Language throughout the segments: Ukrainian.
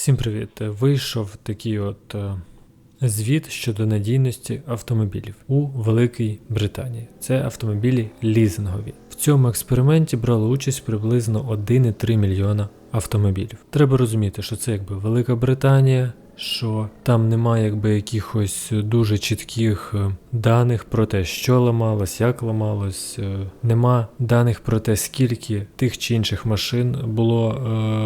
Всім привіт! Вийшов такий от е, звіт щодо надійності автомобілів у Великій Британії. Це автомобілі лізингові. В цьому експерименті брало участь приблизно 1,3 мільйона автомобілів. Треба розуміти, що це якби Велика Британія. Що там немає якби якихось дуже чітких е, даних про те, що ламалось, як ламалось, е, нема даних про те, скільки тих чи інших машин було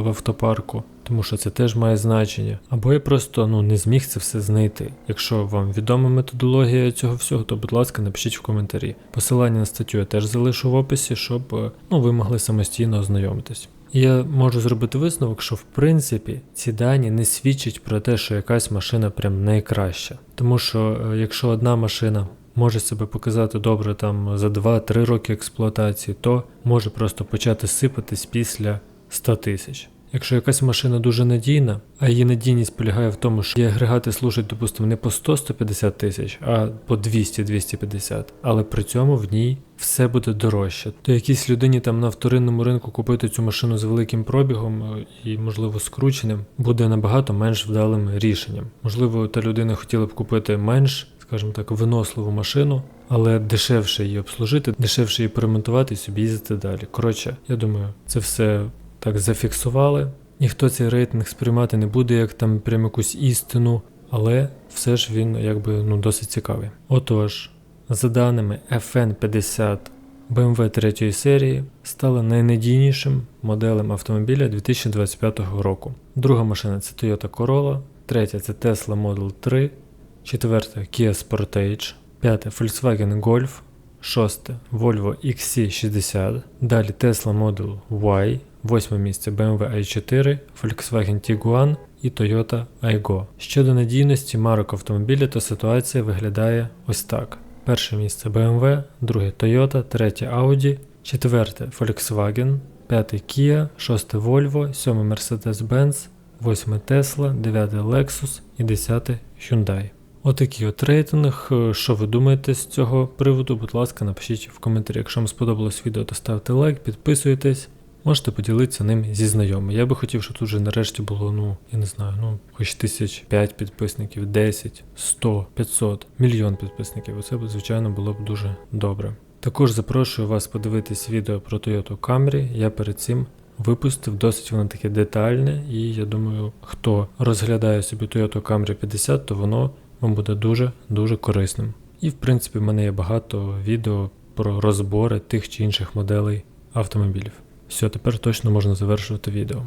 в автопарку тому що це теж має значення. Або я просто ну, не зміг це все знайти. Якщо вам відома методологія цього всього, то будь ласка, напишіть в коментарі. Посилання на статтю я теж залишу в описі, щоб ну, ви могли самостійно ознайомитись. Я можу зробити висновок, що в принципі ці дані не свідчать про те, що якась машина прям найкраща. Тому що е, якщо одна машина може себе показати добре там за 2-3 роки експлуатації, то може просто почати сипатись після 100 тисяч. Якщо якась машина дуже надійна, а її надійність полягає в тому, що її агрегати служать, допустимо, не по 100-150 тисяч, а по 200-250, але при цьому в ній все буде дорожче. То якійсь людині там на вторинному ринку купити цю машину з великим пробігом е, і, можливо, скрученим, буде набагато менш вдалим рішенням. Можливо, та людина хотіла б купити менш. Скажімо так, виносливу машину, але дешевше її обслужити, дешевше її поремонтувати і собі їздити далі. Коротше, я думаю, це все так зафіксували. Ніхто цей рейтинг сприймати не буде як там прям якусь істину, але все ж він якби ну, досить цікавий. Отож, за даними FN50 BMW 3 серії стала найнадійнішим моделем автомобіля 2025 року. Друга машина це Toyota Corolla, третя це Tesla Model 3, четверта Kia Sportage, п'яте Volkswagen Golf, шосте Volvo XC60, далі Tesla Model Y. Восьме місце BMW i4, Volkswagen Tiguan і Toyota Aygo. Щодо надійності марок автомобіля, то ситуація виглядає ось так: перше місце BMW, друге Toyota, третє Audi, четверте Volkswagen, п'яте Kia, шосте Volvo, сьоме Mercedes-Benz, восьме Tesla, дев'яте Lexus і десяте Hyundai. Отакий от рейтинг. Що ви думаєте з цього приводу? Будь ласка, напишіть в коментарі. Якщо вам сподобалось відео, то ставте лайк, підписуйтесь. Можете поділитися ним зі знайомими. Я би хотів, щоб тут вже нарешті було, ну, я не знаю, ну, хоч тисяч п'ять підписників, 10, 100, 500, мільйон підписників. Оце, звичайно, було б дуже добре. Також запрошую вас подивитись відео про Toyota Camry. Я перед цим випустив досить воно таке детальне, і я думаю, хто розглядає собі Toyota Camry 50, то воно вам буде дуже-дуже корисним. І в принципі в мене є багато відео про розбори тих чи інших моделей автомобілів. Все, тепер точно можна завершувати відео.